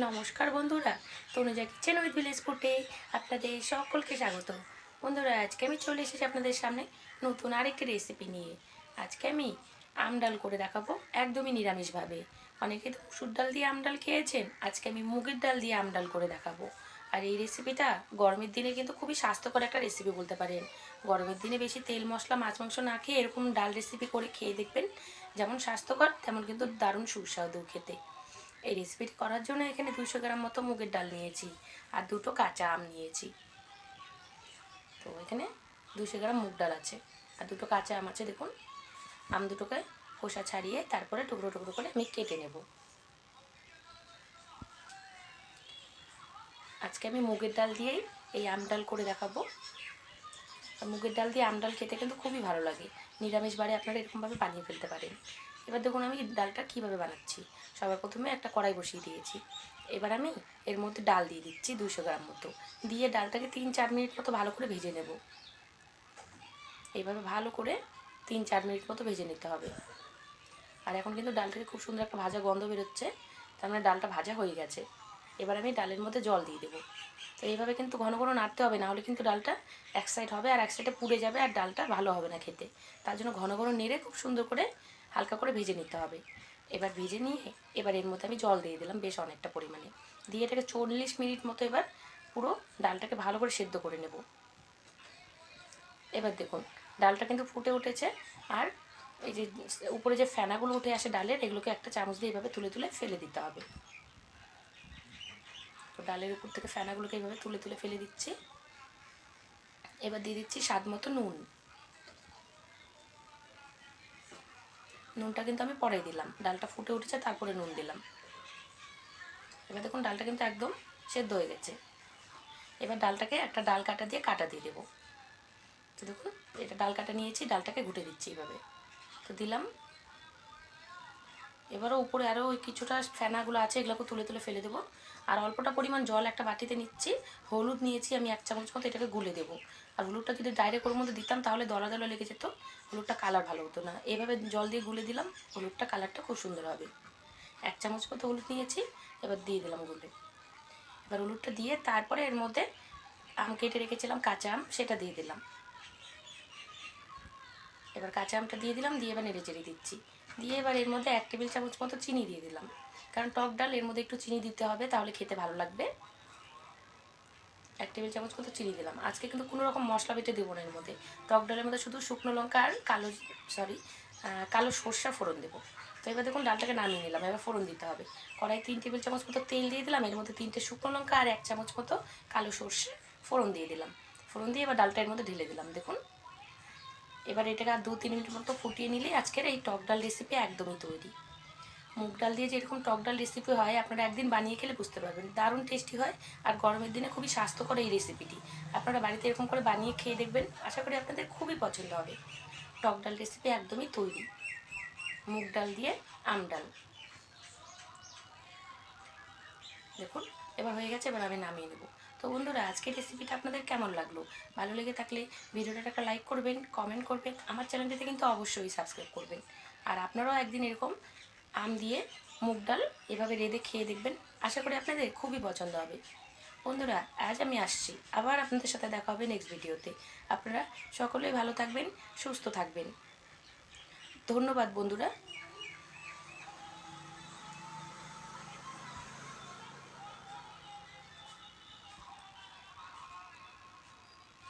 নমস্কার বন্ধুরা, Tanuja kitchen with village ফুটে আপনাদের সকলকে স্বাগত। বন্ধুরা, আজকে আমি চলে এসেছি আপনাদের সামনে নতুন আরেকটি রেসিপি নিয়ে। আজকে আমি আম ডাল করে দেখাবো একদমই নিরামিষভাবে। অনেকে তো মুসুর ডাল দিয়ে আম ডাল খেয়েছেন, আজকে আমি মুগের ডাল দিয়ে আম ডাল করে দেখাবো। আর এই রেসিপিটা গরমের দিনে কিন্তু খুবই স্বাস্থ্যকর একটা রেসিপি বলতে পারেন। গরমের দিনে বেশি তেল, মশলা, মাছ, মাংস না খেয়ে এরকম ডাল রেসিপি করে খেয়ে দেখবেন যেমন স্বাস্থ্যকর, তেমন কিন্তু দারুণ সুস্বাদু খেতে। এই রেসিপিটি করার জন্য এখানে দুশো গ্রাম মতো মুগের ডাল নিয়েছি আর দুটো কাঁচা আম নিয়েছি। তো এখানে দুশো গ্রাম মুগ ডাল আছে আর দুটো কাঁচা আম আছে। দেখুন, আম দুটোকে খোসা ছাড়িয়ে তারপরে টুকরো টুকরো করে আমি কেটে নেব। আজকে আমি মুগের ডাল দিয়েই এই আম ডাল করে দেখাবো। মুগের ডাল দিয়ে আম ডাল খেতে কিন্তু খুবই ভালো লাগে। নিরামিষ বারে আপনারা এরকমভাবে বানিয়ে ফেলতে পারেন। এবার দেখুন আমি ডালটা কীভাবে বানাচ্ছি। সবার প্রথমে একটা কড়াই বসিয়ে দিয়েছি। এবার আমি এর মধ্যে ডাল দিয়ে দিচ্ছি দুশো গ্রাম মতো। দিয়ে ডালটাকে তিন চার মিনিট মতো ভালো করে ভেজে নেব। এইভাবে ভালো করে তিন চার মিনিট মতো ভেজে নিতে হবে। আর এখন কিন্তু ডালটাকে খুব সুন্দর একটা ভাজা গন্ধ বেরোচ্ছে, তার মানে ডালটা ভাজা হয়ে গেছে। এবার আমি ডালের মধ্যে জল দিয়ে দেবো। তো এইভাবে কিন্তু ঘন ঘন নাড়তে হবে, না হলে কিন্তু ডালটা এক সাইড হবে আর এক সাইডে পুড়ে যাবে আর ডালটা ভালো হবে না খেতে। তার জন্য ঘন ঘন নেড়ে খুব সুন্দর করে হালকা করে ভেজে নিতে হবে। এবার ভেজে নিয়ে এবার এর মধ্যে আমি জল দিয়ে দিলাম বেশ অনেকটা পরিমাণে। দিয়ে এটাকে চল্লিশ মিনিট মতো এবার পুরো ডালটাকে ভালো করে সেদ্ধ করে নেব। এবার দেখুন, ডালটা কিন্তু ফুটে উঠেছে আর এই যে উপরে যে ফেনাগুলো উঠে আসে ডালের, এগুলোকে একটা চামচ দিয়ে এভাবে তুলে তুলে ফেলে দিতে হবে। তো ডালের উপর থেকে ফেনাগুলোকে এইভাবে তুলে তুলে ফেলে দিচ্ছি। এবার দিয়ে দিচ্ছি স্বাদ মতো নুন। নুনটা কিন্তু আমি পরে দিলাম। ডালটা ফুটে উঠেছে, তারপরে নুন দিলাম। এবার দেখুন, ডালটা কিন্তু একদম সেদ্ধ হয়ে গেছে। এবার ডালটাকে একটা ডাল কাটা দিয়ে কাটা দিয়ে দেবো। তো দেখুন, এটা ডাল কাটা নিয়েছি, ডালটাকে ঘুটে দিচ্ছি এইভাবে। তো দিলাম এবারও উপরে আরও ওই কিছুটা ফেনাগুলো আছে, এগুলোকে তুলে তুলে ফেলে দেবো। আর অল্পটা পরিমাণ জল একটা বাটিতে নিচ্ছি, হলুদ নিয়েছি, আমি এক চামচ মতো এটাকে গুলে দেবো। আর হলুদটা যদি ডাইরেক্ট ওর মধ্যে দিতাম, তাহলে দলা দলা লেগে যেত। হলুদটা কালার ভালো হতো না। এভাবে জল দিয়ে গুলে দিলাম, হলুদটা কালারটা খুব সুন্দর হবে। এক চামচ মতো হলুদ নিয়েছি, এবার দিয়ে দিলাম গুলে। এবার হলুদটা দিয়ে তারপরে এর মধ্যে আম কেটে রেখেছিলাম, কাঁচা আম, সেটা দিয়ে দিলাম। এবার কাঁচা আমটা দিয়ে দিলাম, দিয়ে এবার নেড়ে চেড়ে দিচ্ছি। দিয়ে এবার এর মধ্যে এক টেবিল চামচ মতো চিনি দিয়ে দিলাম। কারণ টক ডাল, এর মধ্যে একটু চিনি দিতে হবে, তাহলে খেতে ভালো লাগবে। এক টেবিল চামচ মতো চিনি দিলাম। আজকে কিন্তু কোনো রকম মশলা বেটে দেবো না এর মধ্যে। টক ডালের মধ্যে শুধু শুকনো লঙ্কা আর কালো সরি কালো সর্ষা ফোড়ন দেবো। তো এবার দেখুন ডালটাকে নামিয়ে নিলাম, এবার ফোড়ন দিতে হবে। কড়াই তিন টেবিল চামচ মতো তেল দিয়ে দিলাম, এর মধ্যে তিনটে শুকনো লঙ্কা আর এক চামচ মতো কালো সর্ষে ফোড়ন দিয়ে দিলাম। ফোড়ন দিয়ে এবার ডালটা এর মধ্যে ঢেলে দিলাম, দেখুন। এবার এটাকে আর দু, তিন মিনিট মতো ফুটিয়ে নিলে আজকের এই টক ডাল রেসিপি একদমই তৈরি। মুগ ডাল দিয়ে যেরকম টক ডাল রেসিপি হয়, আপনারা একদিন বানিয়ে খেলে বুঝতে পারবেন। দারুণ টেস্টি হয় আর গরমের দিনে খুবই স্বাস্থ্যকর এই রেসিপিটি আপনারা বাড়িতে এরকম করে বানিয়ে খেয়ে দেখবেন, আশা করি আপনাদের খুবই পছন্দ হবে। টক ডাল রেসিপি একদমই তৈরি। মুগ ডাল দিয়ে আম ডাল। দেখুন, এবার হয়ে গেছে, এবার আমি নামিয়ে নেব। তো বন্ধুরা, আজকের রেসিপিটা আপনাদের কেমন লাগল? ভালো লেগে থাকলে ভিডিওটা একটা লাইক করবেন কমেন্ট করবেন, আমার চ্যানেলটিতে কিন্তু অবশ্যই সাবস্ক্রাইব করবেন। আর আপনারাও একদিন এরকম আম দিয়ে মুগ ডাল এভাবে রেঁধে খেয়ে দেখবেন, আশা করি আপনাদের খুবই পছন্দ হবে। বন্ধুরা, আজ আমি আসছি, আবার আপনাদের সাথে দেখা হবে নেক্সট ভিডিওতে আপনারা সকলেই ভালো থাকবেন, সুস্থ থাকবেন। ধন্যবাদ বন্ধুরা।